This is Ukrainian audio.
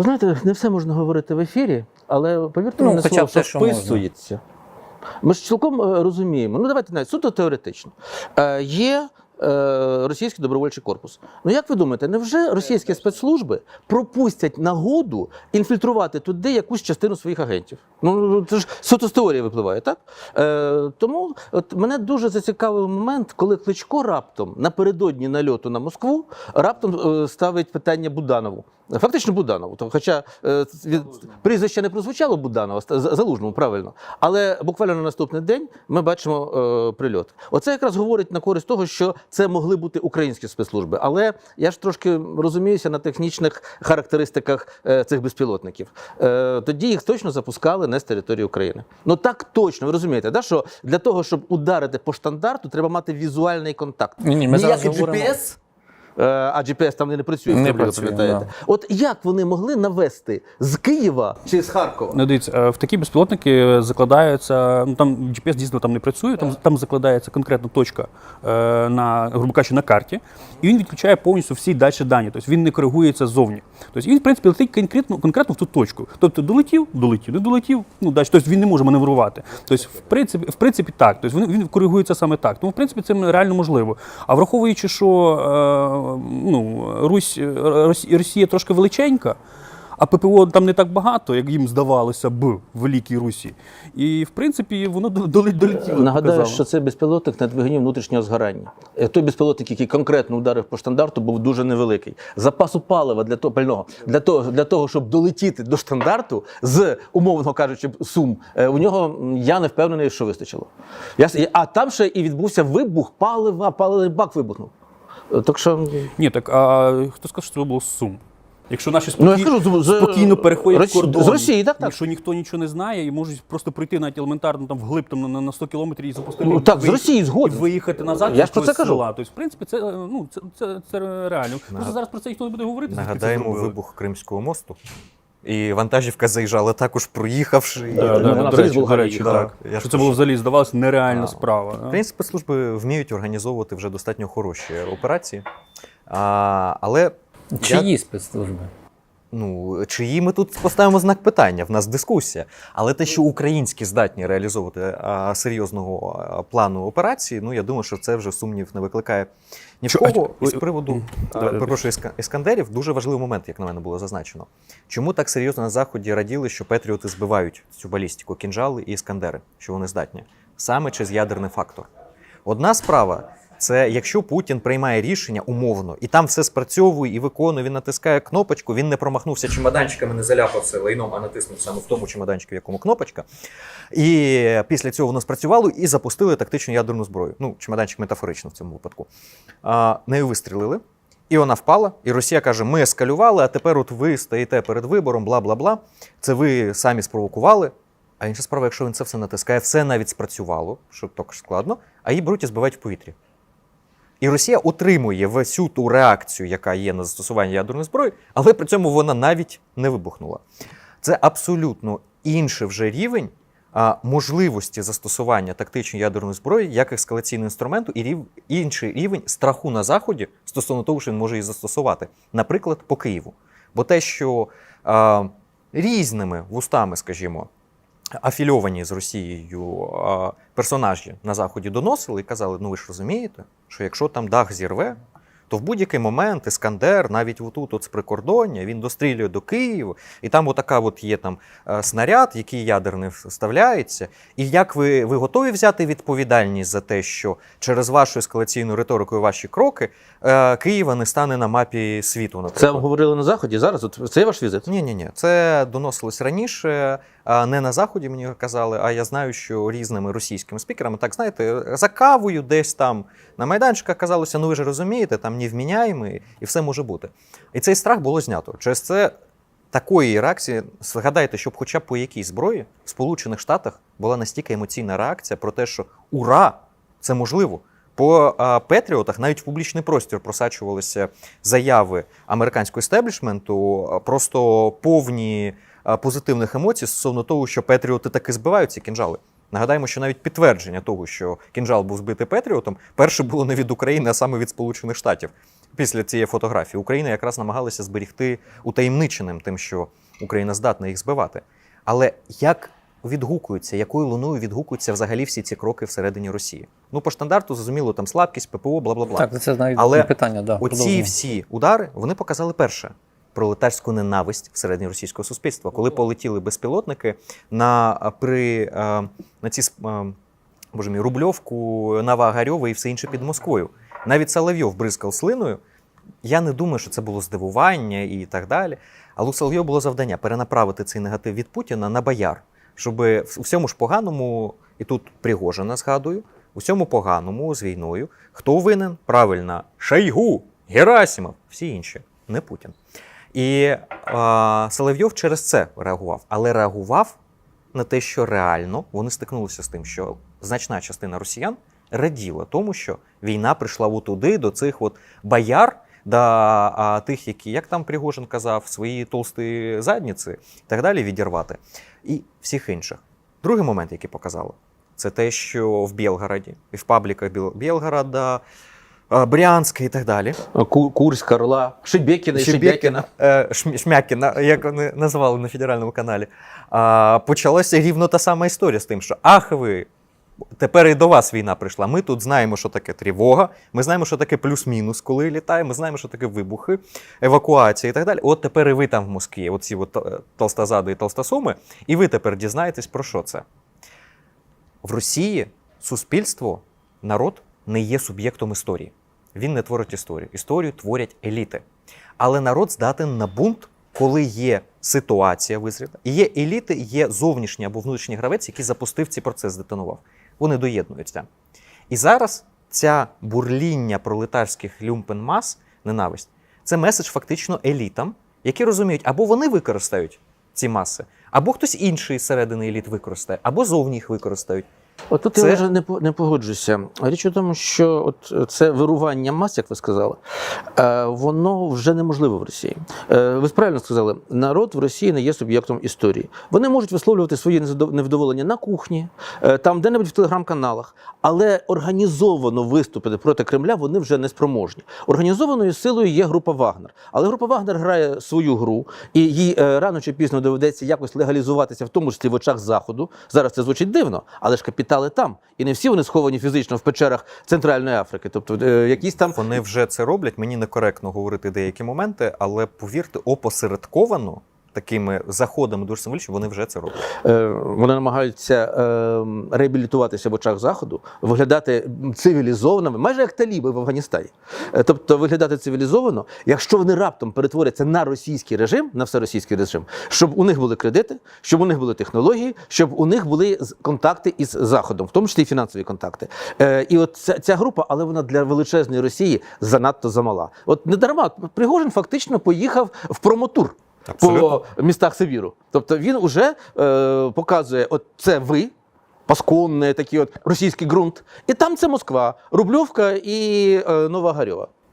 Ви знаєте, не все можна говорити в ефірі, але повірте Ну, хоча слово, б що вписується. Ми ж цілком е, розуміємо. Ну, давайте навіть суто теоретично. Е, є е, російський добровольчий корпус. Ну як ви думаєте, невже російські спецслужби пропустять нагоду інфільтрувати туди якусь частину своїх агентів? Ну це ж суто з теорії випливає, так? Е, тому от мене дуже зацікавив момент, коли Кличко раптом напередодні нальоту на Москву раптом е, ставить питання Буданову. Фактично Буданову. То, хоча е, від, прізвище не прозвучало Буданова, Залужному, правильно. Але буквально на наступний день ми бачимо е, прильот. Оце якраз говорить на користь того, що це могли бути українські спецслужби. Але я ж трошки розуміюся на технічних характеристиках е, цих безпілотників. Е, тоді їх точно запускали не з території України. Ну так точно, ви розумієте, да, що для того, щоб ударити по штандарту, треба мати візуальний контакт. Ні, ні, ми Ніякий зараз GPS, а GPS там не працює, Не працює, пам'ятаєте. да. От як вони могли навести з Києва чи з Харкова? Ну, дивіться, е, в такі безпілотники закладаються. Ну там GPS дійсно там не працює, там, там закладається конкретна точка е, на, грубо кажучи, на карті, і він відключає повністю всі далі дані. Тобто він не коригується ззовні. Тобто він, в принципі, летить конкретно, конкретно в ту точку. Тобто долетів, долетів, не долетів, ну далі. Тобто він не може маневрувати. Тобто, в принципі, в принципі, так. Тобто він, він коригується саме так. Тому, в принципі, це реально можливо. А враховуючи, що е, ну, Русь, Росія, Росія трошки величенька. А ППО там не так багато, як їм здавалося б в Великій Русі. І в принципі воно долетіло. Нагадаю, показало. що це безпілотник на двигуні внутрішнього згорання. Е, Той безпілотник, який конкретно ударив по штандарту, був дуже невеликий. Запасу палива для того пального для того, для того, щоб долетіти до штандарту з умовно кажучи, сум. е, У нього я не впевнений, що вистачило. Я, а там ще і відбувся вибух палива, паливний бак вибухнув. Так що Ні, так а хто сказав, що це було з Сум? Якщо наші Ну, я скажу, з- спокійно переходять Росі- кордон, з Росії, так, так. якщо ніхто нічого не знає і можуть просто прийти навіть елементарно там вглиб там, на, на 100 кілометрів і запустити Ну, і так, з Росії згоден. і виїхати назад. Я ж про це кажу. села. Тобто, в принципі, це, е, ну, це, це, це реально. Просто зараз про це ніхто не буде говорити. Нагадаємо вибух Кримського мосту. І вантажівка заїжджала також проїхавши. Да, І да, ну, да, до речі, до речі, так. Я ж Що це було взагалі, здавалося, нереальна А, справа. В принципі, спецслужби вміють організовувати вже достатньо хороші операції. А, але я- Чиї спецслужби? Ну, чиї ми тут поставимо знак питання, в нас дискусія. Але те, що українські здатні реалізовувати а, серйозного а, плану операції, ну я думаю, що це вже сумнів не викликає ні в кого. а, З приводу перепрошую, іскандерів, дуже важливий момент, як на мене було зазначено. Чому так серйозно на заході раділи, що Петріоти збивають цю балістику, кінжали і іскандери, що вони здатні? Саме через ядерний фактор. Одна справа. Це якщо Путін приймає рішення умовно, і там все спрацьовує і виконує, він натискає кнопочку, він не промахнувся чемоданчиками, не заляпався лайном, а натиснув саме в тому чемоданчику, в якому кнопочка. І після цього воно спрацювало і запустили тактичну ядерну зброю. Ну, чемоданчик метафорично в цьому випадку. А, нею вистрілили, і вона впала. І Росія каже: ми ескалювали, а тепер от ви стоїте перед вибором, бла бла бла. Це ви самі спровокували. А інша справа, якщо він це все натискає, все навіть спрацювало, що також складно, а її беруть і збивають в повітрі. І Росія отримує всю ту реакцію, яка є на застосування ядерної зброї, але при цьому вона навіть не вибухнула. Це абсолютно інший вже рівень а, можливості застосування тактичної ядерної зброї як ескалаційного інструменту, і рів, інший рівень страху на заході стосовно того, що він може її застосувати, наприклад, по Києву. Бо те, що а, різними вустами, скажімо, афільовані з Росією персонажі на заході доносили і казали: ну ви ж розумієте, що якщо там дах зірве, то в будь-який момент Іскандер, навіть отут, от з прикордоння, він дострілює до Києва, і там отака от є там е, снаряд, який ядерний вставляється. І як ви, ви готові взяти відповідальність за те, що через вашу ескалаційну риторику і ваші кроки е, Києва не стане на мапі світу? це Наприклад? вам говорили на заході. Зараз от це ваш візит. Ні, ні, ні. Це доносилось раніше, не на заході мені казали. А я знаю, що різними російськими спікерами, так знаєте, за кавою десь там на майданчиках казалося, ну ви ж розумієте, там невміняємий, і все може бути. І цей страх було знято. Через це такої реакції, згадайте, щоб хоча б по якійсь зброї в Сполучених Штатах була настільки емоційна реакція про те, що ура! Це можливо. По а, Петріотах навіть в публічний простір просачувалися заяви американського естеблішменту, просто повні позитивних емоцій стосовно того, що Петріоти таки збивають ці кінжали. Нагадаємо, що навіть підтвердження того, що кінжал був збитий Петріотом, перше було не від України, а саме від Сполучених Штатів. після цієї фотографії. Україна якраз намагалася зберігти утаємниченим тим, що Україна здатна їх збивати. Але як відгукуються, якою луною відгукуються взагалі всі ці кроки всередині Росії? Ну, по стандарту, зрозуміло, там слабкість, ППО, бла бла бла. Так, це навіть Але питання, да. Оці всі удари вони показали перше пролетарську ненависть всередині російського суспільства, коли полетіли безпілотники на при на ці боже мій Рубльовку, Новоогарьова і все інше під Москвою. Навіть Соловйов бризкав слиною. Я не думаю, що це було здивування і так далі. Але у Соловйова було завдання перенаправити цей негатив від Путіна на бояр, щоб у всьому ж поганому, і тут Пригожина згадую, у всьому поганому з війною. Хто винен? Правильно, Шойгу, Герасимов, всі інші, не Путін. І а, Соловйов через це реагував, але реагував на те, що реально вони стикнулися з тим, що значна частина росіян раділа тому, що війна прийшла отуди, до цих от бояр, до а, тих, які, як там Пригожин казав, свої толсті задніці і так далі відірвати, і всіх інших. Другий момент, який показало, це те, що в Білгороді і в пабліках Біл- Білгорода, а, Брянська і так далі. Ку- Курськ, Орла, Шебекіна і Шебекіна. Е, Шмякіна, як вони називали на федеральному каналі. Почалася рівно та сама історія з тим, що ах ви. Тепер і до вас війна прийшла. Ми тут знаємо, що таке тривога. Ми знаємо, що таке плюс-мінус, коли літає. Ми знаємо, що таке вибухи, евакуація і так далі. От тепер і ви там в Москві, оці от е, толстозади і толстосуми, і ви тепер дізнаєтесь про що це. В Росії суспільство, народ не є суб'єктом історії. Він не творить історію. Історію творять еліти. Але народ здатен на бунт, коли є ситуація визріла, і є еліти, є зовнішній або внутрішній гравець, який запустив цей процес, здетонував. Вони доєднуються. І зараз ця бурління пролетарських люмпен-мас, ненависть, це меседж фактично елітам, які розуміють, або вони використають ці маси, або хтось інший середини еліт використає, або зовні їх використають. От тут Це- я вже не, не погоджуся. Річ у тому, що от це вирування мас, як ви сказали, е, воно вже неможливо в Росії. Е, ви правильно сказали, народ в Росії не є суб'єктом історії. Вони можуть висловлювати свої невдоволення на кухні, е, там де-небудь в телеграм-каналах, але організовано виступити проти Кремля вони вже не спроможні. Організованою силою є група Вагнер. Але група Вагнер грає свою гру, і їй е, рано чи пізно доведеться якось легалізуватися, в тому числі в очах Заходу. Зараз це звучить дивно, але ж капітали там. І не всі вони сховані фізично в печерах Центральної Африки. Тобто е, якісь там Вони вже це роблять. Мені некоректно говорити деякі моменти, але повірте, опосередковано такими заходами дуже символічно, вони вже це роблять. Е, Вони намагаються е, реабілітуватися в очах заходу, виглядати цивілізованими, майже як таліби в Афганістані. Е, Тобто виглядати цивілізовано, якщо вони раптом перетворяться на російський режим, на всеросійський режим, щоб у них були кредити, щоб у них були технології, щоб у них були контакти із заходом, в тому числі і фінансові контакти. Е, І от ця, ця група, але вона для величезної Росії занадто замала. От не дарма Пригожин фактично поїхав в промотур Абсолютно. по містах Сибіру. Тобто він уже е, показує, от це ви. Пасконне, такий от російський ґрунт, і там це Москва, Рубльовка і е, Нова Гарьова.